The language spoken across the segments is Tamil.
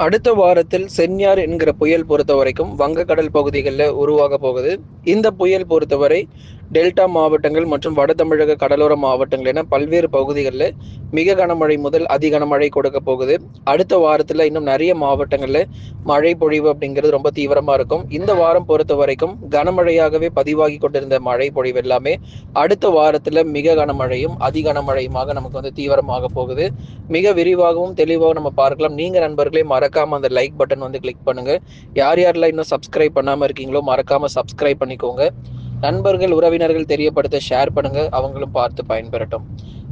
அடுத்த வாரத்தில் சென்யார் என்கிற புயல் பொறுத்த வரைக்கும் வங்கக்கடல் பகுதிகளில் உருவாக போகுது. இந்த புயல் பொறுத்தவரை டெல்டா மாவட்டங்கள் மற்றும் வட தமிழக கடலோர மாவட்டங்கள் என பல்வேறு பகுதிகளில் மிக கனமழை முதல் அதி கனமழை கொடுக்க போகுது. அடுத்த வாரத்தில் இன்னும் நிறைய மாவட்டங்களில் மழை பொழிவு அப்படிங்கிறது ரொம்ப தீவிரமாக இருக்கும். இந்த வாரம் பொறுத்த வரைக்கும் கனமழையாகவே பதிவாகி கொண்டிருந்த மழை பொழிவு எல்லாமே அடுத்த வாரத்தில் மிக கனமழையும் அதி கனமழையுமாக நமக்கு வந்து தீவிரமாக போகுது. மிக விரிவாகவும் தெளிவாகவும் நம்ம பார்க்கலாம். நீங்கள் நண்பர்களே மறக்காமல் அந்த லைக் பட்டன் வந்து கிளிக் பண்ணுங்கள் யார் யாரெல்லாம் இன்னும் சப்ஸ்கிரைப் பண்ணாமல் இருக்கீங்களோ மறக்காமல் சப்ஸ்கிரைப் பண்ணிக்கோங்க. நண்பர்கள் உறவினர்கள் தெரியப்படுத்த ஷேர் பண்ணுங்க. அவங்களும் பார்த்து பயன்பெறட்டும்.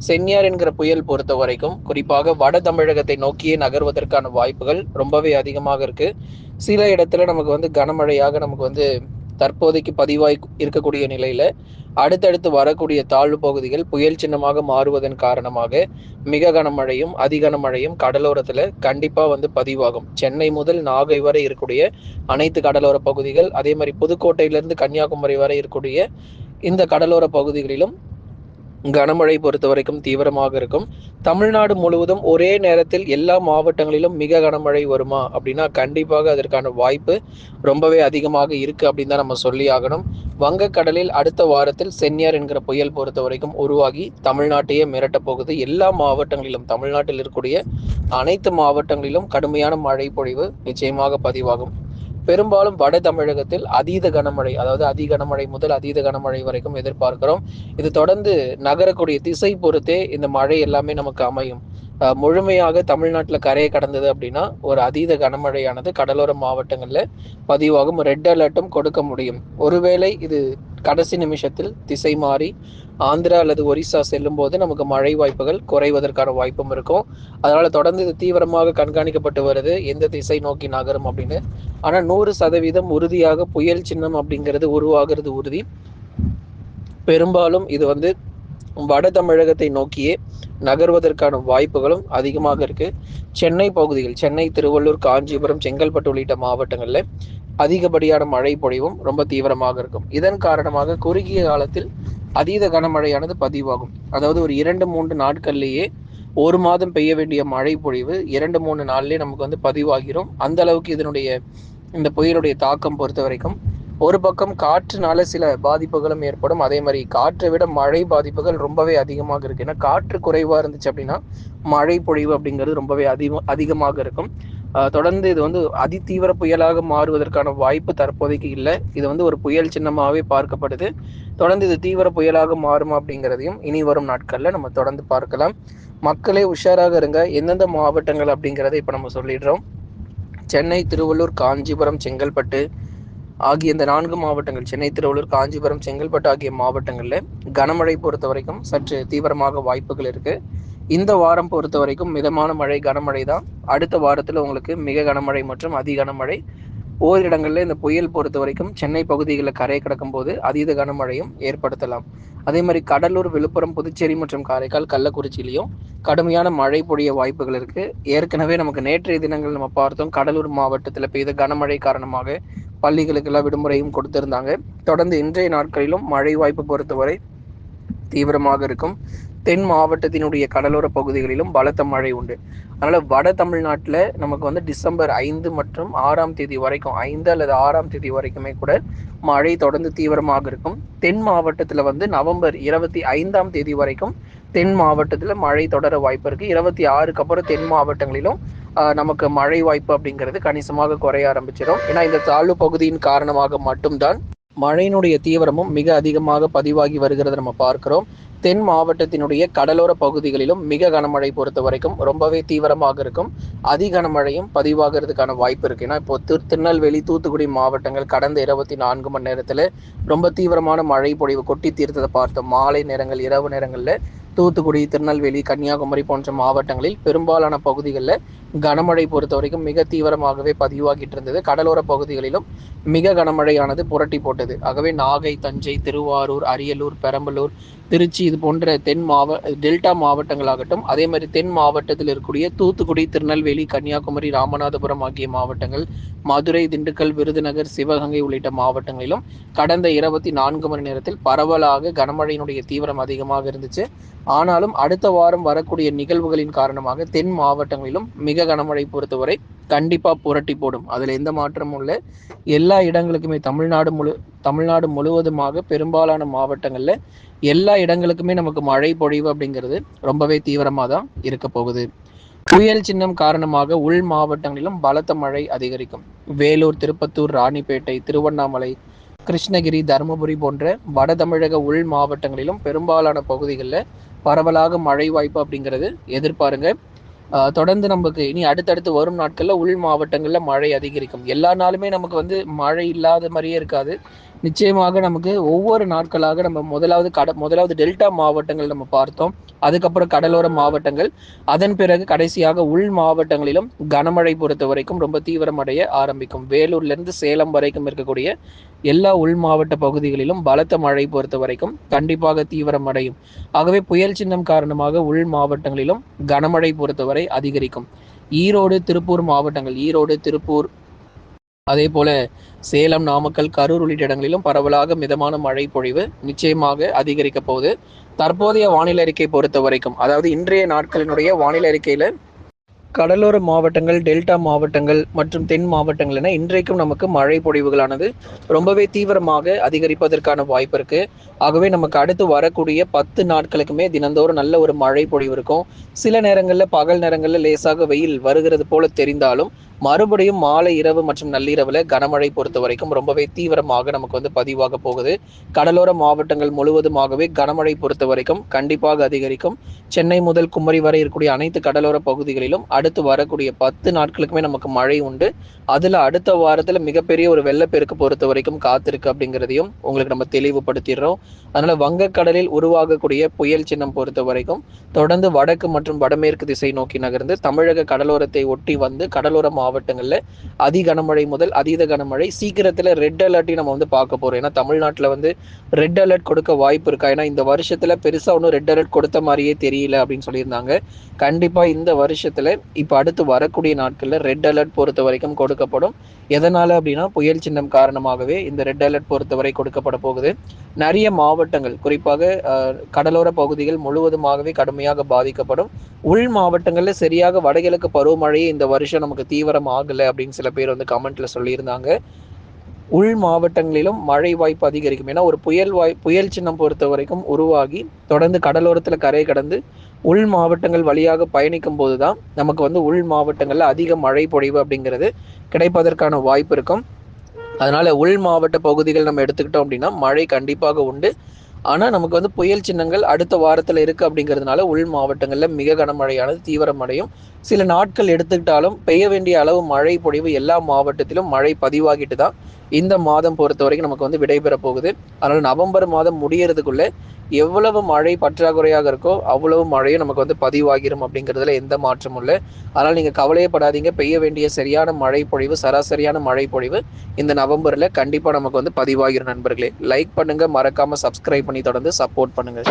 சென்னியார் என்கிற புயல் பொறுத்த வரைக்கும் குறிப்பாக வட தமிழகத்தை நோக்கியே நகர்வதற்கான வாய்ப்புகள் ரொம்பவே அதிகமாக இருக்கு. சில இடத்துல நமக்கு வந்து கனமழையாக நமக்கு வந்து தற்போதைக்கு பதிவாய் இருக்கக்கூடிய நிலையில அடுத்தடுத்து வரக்கூடிய தாழ்வு பகுதிகள் புயல் சின்னமாக மாறுவதன் காரணமாக மிக கனமழையும் அதிகனமழையும் கடலோரத்தில் கடலோரத்துல கண்டிப்பா வந்து பதிவாகும். சென்னை முதல் நாகை வரை இருக்கக்கூடிய அனைத்து கடலோர பகுதிகள் அதே மாதிரி புதுக்கோட்டையிலிருந்து கன்னியாகுமரி வரை இருக்கக்கூடிய இந்த கடலோர பகுதிகளிலும் கனமழை பொறுத்த வரைக்கும் தீவிரமாக இருக்கும். தமிழ்நாடு முழுவதும் ஒரே நேரத்தில் எல்லா மாவட்டங்களிலும் மிக கனமழை வருமா அப்படின்னா கண்டிப்பாக அதற்கான வாய்ப்பு ரொம்பவே அதிகமாக இருக்கு அப்படின்னு தான் நம்ம சொல்லி ஆகணும். வங்கக்கடலில் அடுத்த வாரத்தில் சென்னியார் என்கிற புயல் பொறுத்த வரைக்கும் உருவாகி தமிழ்நாட்டையே மிரட்டப் போகுது. எல்லா மாவட்டங்களிலும் தமிழ்நாட்டில் இருக்கக்கூடிய அனைத்து மாவட்டங்களிலும் கடுமையான மழை பொழிவு நிச்சயமாக பதிவாகும். பெரும்பாலும் வட தமிழகத்தில் அதீத கனமழை அதாவது அதி கனமழை முதல் அதீத கனமழை வரைக்கும் எதிர்பார்க்கிறோம். இது தொடர்ந்து நகரக்கூடிய திசை பொறுத்தே இந்த மழை எல்லாமே நமக்கு அமையும். முழுமையாக தமிழ்நாட்டில் கரையை கடந்தது அப்படின்னா ஒரு அதீத கனமழையானது கடலோர மாவட்டங்களில் பதிவாகும். ரெட் அலர்ட்டும் கொடுக்க முடியும். ஒருவேளை இது கடைசி நிமிஷத்தில் திசை மாறி ஆந்திரா அல்லது ஒரிசா செல்லும் போது நமக்கு மழை வாய்ப்புகள் குறைவதற்கான வாய்ப்பும் இருக்கும். அதனால தொடர்ந்து இது தீவிரமாக கண்காணிக்கப்பட்டு வருது. எந்த திசை நோக்கி நகரும் அப்படின்னு. ஆனா நூறு சதவீதம் உறுதியாக புயல் சின்னம் அப்படிங்கிறது உருவாகிறது உறுதி. பெரும்பாலும் இது வந்து வட தமிழகத்தை நோக்கியே நகர்வதற்கான வாய்ப்புகளும் அதிகமாக இருக்கு. சென்னை பகுதிகள் சென்னை திருவள்ளூர் காஞ்சிபுரம் செங்கல்பட்டு உள்ளிட்ட மாவட்டங்களில் அதிகப்படியான மழை பொழிவும் ரொம்ப தீவிரமாக இருக்கும். இதன் காரணமாக குறுகிய காலத்தில் அதீத கனமழையானது பதிவாகும். அதாவது ஒரு இரண்டு மூன்று நாட்கள்லேயே ஒரு மாதம் பெய்ய வேண்டிய மழை பொழிவு இரண்டு மூணு நாள்லேயே நமக்கு வந்து பதிவாகிறோம் அந்த அளவுக்கு இதனுடைய இந்த புயலுடைய தாக்கம் பொறுத்த வரைக்கும் ஒரு பக்கம் காற்றுனால சில பாதிப்புகளும் ஏற்படும். அதே மாதிரி காற்றை விட மழை பாதிப்புகள் ரொம்பவே அதிகமாக இருக்கு. ஏன்னா காற்று குறைவா இருந்துச்சு அப்படின்னா மழை பொழிவு அப்படிங்கிறது ரொம்பவே அதிகம் அதிகமாக இருக்கும். தொடர்ந்து இது வந்து அதிதீவிர புயலாக மாறுவதற்கான வாய்ப்பு தற்போதைக்கு இல்லை. இது வந்து ஒரு புயல் சின்னமாகவே பார்க்கப்படுது. தொடர்ந்து இது தீவிர புயலாக மாறும் அப்படிங்கிறதையும் இனி வரும் நாட்களில் நம்ம தொடர்ந்து பார்க்கலாம். மக்களே உஷாராக இருங்க. எந்தெந்த மாவட்டங்கள் அப்படிங்கிறத இப்போ நம்ம சொல்லிடுறோம். சென்னை திருவள்ளூர் காஞ்சிபுரம் செங்கல்பட்டு ஆகிய இந்த நான்கு மாவட்டங்கள் சென்னை திருவள்ளூர் காஞ்சிபுரம் செங்கல்பட்டு ஆகிய மாவட்டங்களில் கனமழை பொறுத்த வரைக்கும் சற்று தீவிரமாக வாய்ப்புகள் இருக்கு. இந்த வாரம் பொறுத்த வரைக்கும் மிதமான மழை கனமழை தான். அடுத்த வாரத்தில் உங்களுக்கு மிக கனமழை மற்றும் அதி கனமழை. ஓரிடங்களில் இந்த புயல் பொறுத்த வரைக்கும் சென்னை பகுதிகளில் கரை கடக்கும் போது அதீத கனமழையும் ஏற்படுத்தலாம். அதே மாதிரி கடலூர் விழுப்புரம் புதுச்சேரி மற்றும் காரைக்கால் கள்ளக்குறிச்சியிலையும் கடுமையான மழை பொழிய வாய்ப்புகள் இருக்கு. ஏற்கனவே நமக்கு நேற்றைய தினங்கள் நம்ம பார்த்தோம் கடலூர் மாவட்டத்தில் பெய்த கனமழை காரணமாக பள்ளிகளுக்கெல்லாம் விடுமுறையும் கொடுத்திருந்தாங்க. தொடர்ந்து இன்றைய நாட்களிலும் மழை வாய்ப்பு பொறுத்தவரை தீவிரமாக இருக்கும். தென் மாவட்டத்தினுடைய கடலோர பகுதிகளிலும் பலத்த மழை உண்டு. அதனால வட தமிழ்நாட்டில் நமக்கு வந்து டிசம்பர் ஐந்து மற்றும் ஆறாம் தேதி வரைக்கும் ஐந்து அல்லது ஆறாம் தேதி வரைக்குமே கூட மழை தொடர்ந்து தீவிரமாக இருக்கும். தென் மாவட்டத்தில் வந்து நவம்பர் இருபத்தி ஐந்தாம் தேதி வரைக்கும் தென் மாவட்டத்தில் மழை தொடர வாய்ப்பு இருக்கு. இருபத்தி ஆறுக்கு அப்புறம் தென் மாவட்டங்களிலும் நமக்கு மழை வாய்ப்பு அப்படிங்கிறது கணிசமாக குறைய ஆரம்பிச்சிடும் ஏன்னா இந்த தாழ்வு பகுதியின் காரணமாக மட்டும்தான் மழையினுடைய தீவிரமும் மிக அதிகமாக பதிவாகி வருகிறத நம்ம பார்க்கிறோம். தென் மாவட்டத்தினுடைய கடலோர பகுதிகளிலும் மிக கனமழை பொறுத்த வரைக்கும் ரொம்பவே தீவிரமாக இருக்கும். அதி கனமழையும் பதிவாகிறதுக்கான வாய்ப்பு இருக்கு. ஏன்னா இப்போ திரு திருநெல்வேலி தூத்துக்குடி மாவட்டங்கள் கடந்த இருபத்தி நான்கு மணி நேரத்தில் ரொம்ப தீவிரமான மழை பொழிவு கொட்டி தீர்த்ததை பார்த்தோம். மாலை நேரங்கள் இரவு நேரங்களில் தூத்துக்குடி திருநெல்வேலி கன்னியாகுமரி போன்ற மாவட்டங்களில் பெரும்பாலான பகுதிகளில் கனமழை பொறுத்த வரைக்கும் மிக தீவிரமாகவே பதிவாகிட்டு இருந்தது. கடலோர பகுதிகளிலும் மிக கனமழையானது புரட்டி போட்டது. ஆகவே நாகை தஞ்சை திருவாரூர் அரியலூர் பெரம்பலூர் திருச்சி இது போன்ற தென் மாவ டெல்டா மாவட்டங்களாகட்டும் அதே மாதிரி தென் மாவட்டத்தில் இருக்கக்கூடிய தூத்துக்குடி திருநெல்வேலி கன்னியாகுமரி ராமநாதபுரம் ஆகிய மாவட்டங்கள் மதுரை திண்டுக்கல் விருதுநகர் சிவகங்கை உள்ளிட்ட மாவட்டங்களிலும் கடந்த இருபத்தி நான்கு மணி நேரத்தில் பரவலாக கனமழையினுடைய தீவிரம் அதிகமாக இருந்துச்சு. ஆனாலும் அடுத்த வாரம் வரக்கூடிய நிகழ்வுகளின் காரணமாக தென் மாவட்டங்களிலும் மிக கனமழை பொறுத்தவரை கண்டிப்பா புரட்டி போடும். அதுல எந்த மாற்றமும் இல்லை. எல்லா இடங்களுக்குமே தமிழ்நாடு முழு தமிழ்நாடு முழுவதுமாக பெரும்பாலான மாவட்டங்கள்ல எல்லா இடங்களுக்குமே நமக்கு மழை பொழிவு அப்படிங்கிறது ரொம்பவே தீவிரமா தான் இருக்க போகுது. புயல் சின்னம் காரணமாக உள் மாவட்டங்களிலும் பலத்த மழை அதிகரிக்கும். வேலூர் திருப்பத்தூர் ராணிப்பேட்டை திருவண்ணாமலை கிருஷ்ணகிரி தருமபுரி போன்ற வட தமிழக உள் மாவட்டங்களிலும் பெரும்பாலான பகுதிகளில் பரவலாக மழை வாய்ப்பு அப்படிங்கிறது எதிர்பாருங்க. தொடர்ந்து நமக்கு இனி அடுத்தடுத்து வரும் நாட்களில் உள் மாவட்டங்களில் மழை அதிகரிக்கும். எல்லா நாளுமே நமக்கு வந்து மழை இல்லாத மாதிரியே இருக்காது. நிச்சயமாக நமக்கு ஒவ்வொரு நாட்களாக நம்ம முதலாவது கட முதலாவது டெல்டா மாவட்டங்கள் நம்ம பார்த்தோம். அதுக்கப்புறம் கடலோர மாவட்டங்கள். அதன் பிறகு கடைசியாக உள் மாவட்டங்களிலும் கனமழை பொறுத்த வரைக்கும் ரொம்ப தீவிரமடைய ஆரம்பிக்கும். வேலூர்லேருந்து சேலம் வரைக்கும் இருக்கக்கூடிய எல்லா உள் மாவட்ட பகுதிகளிலும் பலத்த மழை பொறுத்த வரைக்கும் கண்டிப்பாக தீவிரமடையும். ஆகவே புயல் சின்னம் காரணமாக உள் மாவட்டங்களிலும் கனமழை பொறுத்தவரை அதிகரிக்கும். ஈரோடு திருப்பூர் மாவட்டங்கள். ஈரோடு திருப்பூர் அதே போல சேலம் நாமக்கல் கரூர் உள்ளிட்ட இடங்களிலும் பரவலாக மிதமான மழை பொழிவு நிச்சயமாக அதிகரிக்க போகுது. தற்போதைய வானிலை அறிக்கை பொறுத்த வரைக்கும் அதாவது இன்றைய நாட்களினுடைய வானிலை அறிக்கையில கடலோர மாவட்டங்கள் டெல்டா மாவட்டங்கள் மற்றும் தென் மாவட்டங்கள் என இன்றைக்கும் நமக்கு மழை பொழிவுகளானது ரொம்பவே தீவிரமாக அதிகரிப்பதற்கான வாய்ப்பு இருக்கு. ஆகவே நமக்கு அடுத்து வரக்கூடிய பத்து நாட்களுக்குமே தினந்தோறும் நல்ல ஒரு மழை பொழிவு இருக்கும். சில நேரங்களில் பகல் நேரங்களில் லேசாக வெயில் வருகிறது போல தெரிந்தாலும் மறுபடியும் மாலை இரவு மற்றும் நள்ளிரவுல கனமழை பொறுத்த வரைக்கும் ரொம்பவே தீவிரமாக நமக்கு வந்து பதிவாக போகுது. கடலோர மாவட்டங்கள் முழுவதுமாகவே கனமழை பொறுத்த வரைக்கும் கண்டிப்பாக அதிகரிக்கும். சென்னை முதல் குமரி வரை இருக்கக்கூடிய அனைத்து கடலோர பகுதிகளிலும் அடுத்து வரக்கூடிய பத்து நாட்களுக்குமே நமக்கு மழை உண்டு. அதுல அடுத்த வாரத்துல மிகப்பெரிய ஒரு வெள்ளப்பெருக்கு பொறுத்த வரைக்கும் காத்திருக்கு அப்படிங்கிறதையும் உங்களுக்கு நம்ம தெளிவுபடுத்திடுறோம். அதனால வங்கக்கடலில் உருவாகக்கூடிய புயல் சின்னம் பொறுத்த வரைக்கும் தொடர்ந்து வடக்கு மற்றும் வடமேற்கு திசை நோக்கி நகர்ந்து தமிழக கடலோரத்தை ஒட்டி வந்து கடலோர மாவட்டங்களில் அதி கனமழை முதல் அதீத கனமழை. சீக்கிரத்தில் ரெட் அலர்ட்டையும் நம்ம வந்து பார்க்க போகிறோம் ஏன்னா தமிழ்நாட்டில் வந்து ரெட் அலர்ட் கொடுக்க வாய்ப்பு இருக்கா? ஏன்னா இந்த வருஷத்தில் பெருசாக ஒன்றும் ரெட் அலர்ட் கொடுத்த மாதிரியே தெரியல அப்படின்னு சொல்லியிருந்தாங்க. கண்டிப்பாக இந்த வருஷத்தில் இப்போ அடுத்து வரக்கூடிய நாட்களில் ரெட் அலர்ட் பொறுத்த வரைக்கும் கொடுக்கப்படும். எதனால் அப்படின்னா புயல் சின்னம் காரணமாகவே இந்த ரெட் அலர்ட் பொறுத்தவரை கொடுக்கப்பட போகுது. நிறைய மாவட்டங்கள் குறிப்பாக கடலோர பகுதிகள் முழுவதுமாகவே கடுமையாக பாதிக்கப்படும். உள் மாவட்டங்களில் சரியாக வடகிழக்கு பருவமழையை இந்த வருஷம் நமக்கு தீவிரம் ஆகலை அப்படின்னு சில பேர் வந்து கமெண்ட்ல சொல்லியிருந்தாங்க. உள் மாவட்டங்களிலும் மழை வாய்ப்பு அதிகரிக்கும். ஏன்னா ஒரு புயல் வாய் புயல் சின்னம் பொறுத்த வரைக்கும் உருவாகி தொடர்ந்து கடலோரத்தில் கரை கடந்து உள் மாவட்டங்கள் வழியாக பயணிக்கும் போது தான் நமக்கு வந்து உள் மாவட்டங்களில் அதிக மழை பொழிவு அப்படிங்கிறது கிடைப்பதற்கான வாய்ப்பு இருக்கும். அதனால உள் மாவட்ட பகுதிகள் நம்ம எடுத்துக்கிட்டோம் அப்படின்னா மழை கண்டிப்பாக உண்டு. ஆனால் நமக்கு வந்து புயல் சின்னங்கள் அடுத்த வாரத்தில் இருக்குது அப்படிங்கிறதுனால உள் மாவட்டங்களில் மிக கனமழையானது தீவிரமடையும். சில நாட்கள் எடுத்துக்கிட்டாலும் பெய்ய வேண்டிய அளவு மழை பொழிவு எல்லா மாவட்டத்திலும் மழை பதிவாகிட்டு தான் இந்த மாதம் பொறுத்த வரைக்கும் நமக்கு வந்து விடைபெற போகுது. அதனால் நவம்பர் மாதம் முடியறதுக்குள்ள எவ்வளவு மழை பற்றாக்குறையாக இருக்கோ அவ்வளவு மழையும் நமக்கு வந்து பதிவாகிரும் அப்படிங்கிறதுல எந்த மாற்றமும் இல்லை. அதனால் நீங்கள் கவலையப்படாதீங்க பெய்ய வேண்டிய சரியான மழை பொழிவு சராசரியான மழை பொழிவு இந்த நவம்பரில் கண்டிப்பாக நமக்கு வந்து பதிவாகிரும் நண்பர்களே. லைக் பண்ணுங்கள் மறக்காமல் சப்ஸ்கிரைப் பண்ணி தொடர்ந்து சப்போர்ட் பண்ணுங்கள்